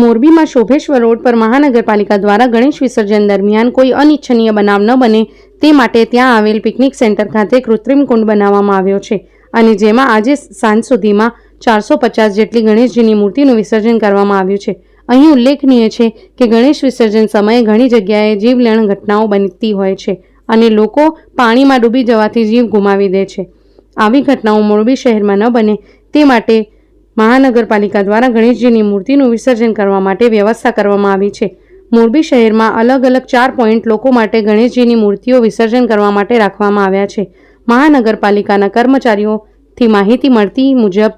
મોરબીમાં શોભેશ્વર રોડ પર મહાનગરપાલિકા દ્વારા ગણેશ વિસર્જન દરમિયાન કોઈ અનિચ્છનીય બનાવ ન બને તે માટે ત્યાં આવેલ પિકનિક સેન્ટર ખાતે કૃત્રિમ કુંડ બનાવવામાં આવ્યો છે અને જેમાં આજે સાંજ સુધીમાં ચારસો પચાસ જેટલી ગણેશજીની મૂર્તિનું વિસર્જન કરવામાં આવ્યું છે. અહીં ઉલ્લેખનીય છે કે ગણેશ વિસર્જન સમયે ઘણી જગ્યાએ જીવલેણ ઘટનાઓ બનતી હોય છે અને લોકો પાણીમાં ડૂબી જવાથી જીવ ગુમાવી દે છે. આવી ઘટનાઓ મોરબી શહેરમાં ન બને તે માટે મહાનગરપાલિકા દ્વારા ગણેશજીની મૂર્તિનું વિસર્જન કરવા માટે વ્યવસ્થા કરવામાં આવી છે. મોરબી શહેરમાં અલગ અલગ ચાર પોઈન્ટ લોકો માટે ગણેશજીની મૂર્તિઓ વિસર્જન કરવા માટે રાખવામાં આવ્યા છે. મહાનગરપાલિકાના કર્મચારીઓથી માહિતી મળતી મુજબ,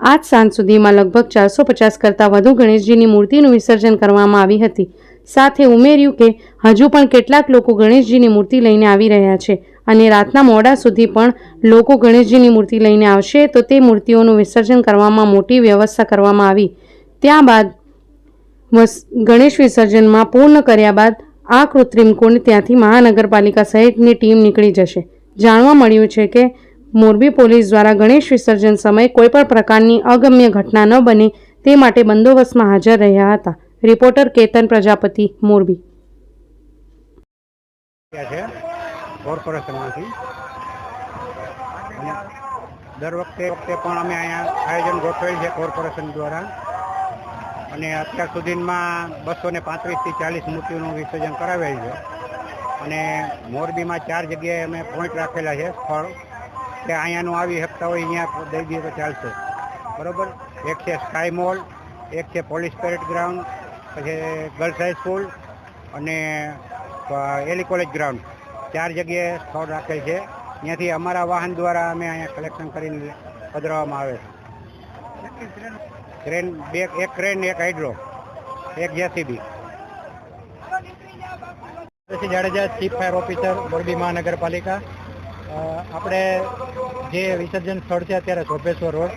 આજ સાંજ સુધીમાં લગભગ ચારસો પચાસ કરતાં વધુ ગણેશજીની મૂર્તિનું વિસર્જન કરવામાં આવી હતી. સાથે ઉમેર્યું કે હજુ પણ કેટલાક લોકો ગણેશજીની મૂર્તિ લઈને આવી રહ્યા છે અને રાતના મોડા સુધી પણ લોકો ગણેશજીની મૂર્તિ લઈને આવશે તો તે મૂર્તિઓનું વિસર્જન કરવામાં મોટી વ્યવસ્થા કરવામાં આવી. ત્યારબાદ ગણેશ વિસર્જનમાં પૂર્ણ કર્યા બાદ આ કૃત્રિમ કુંડ ત્યાંથી મહાનગરપાલિકા સહિતની ટીમ નીકળી જશે. જાણવા મળ્યું છે કે મોરબી પોલીસ દ્વારા ગણેશ વિસર્જન સમયે કોઈપણ પ્રકારની અગમ્ય ઘટના ન બને તે માટે બંદોબસ્તમાં હાજર રહ્યા હતા. રિપોર્ટર કેતન પ્રજાપતિ, મોરબી. છે કોર્પોરેશનમાંથી. દર વખતે વખતે પણ અમે અહીંયા આયોજન ગોઠવેલ છે કોર્પોરેશન દ્વારા. અને અત્યાર સુધીમાં બસો ને પાંત્રીસથી ચાલીસ મૂર્તિઓનું વિસર્જન કરાવેલ છે. અને મોરબીમાં ચાર જગ્યાએ અમે પોઈન્ટ રાખેલા છે સ્થળ. કે અહીંયાનું આવી શકતા હોય અહીંયા દઈ દઈએ તો ચાલશે. બરોબર? એક છે સ્કાય મોલ એક છે પોલીસ પેરેડ ગ્રાઉન્ડ પછી ગર્લ્સ હાઈસ્કૂલ અને એલી કોલેજ ગ્રાઉન્ડ ચાર જગ્યાએ સ્થળ રાખેલ છે. ત્યાંથી અમારા વાહન દ્વારા અમે અહીંયા કલેક્શન કરીને પધરાવવામાં આવે છે. ક્રેન બે, એક ક્રેન એક હાઇડ્રો એક જેસીબી પછી Jadeja chief fire officer Morbi મહાનગરપાલિકા. આપણે જે વિસર્જન સ્થળ છે, અત્યારે સોભેશ્વર રોડ.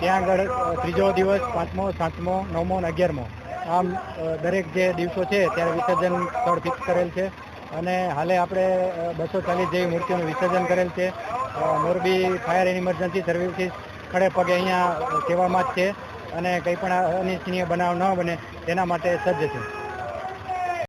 ત્યાં આગળ ત્રીજો દિવસ, પાંચમો, સાતમો, નવમો અને અગિયારમો. આમ દરેક જે દિવસો છે ત્યારે વિસર્જન સ્થળ ફિક્સ કરેલ છે. અને હાલે આપણે બસો ચાલીસ જેવી મૂર્તિઓનું વિસર્જન કરેલ છે. Morbi fire and emergency services ખડે પગે અહીંયા સેવામાં જ છે. અને કંઈ પણ અનિચ્છનીય બનાવ ન બને, તેના માટે સજ્જ છે.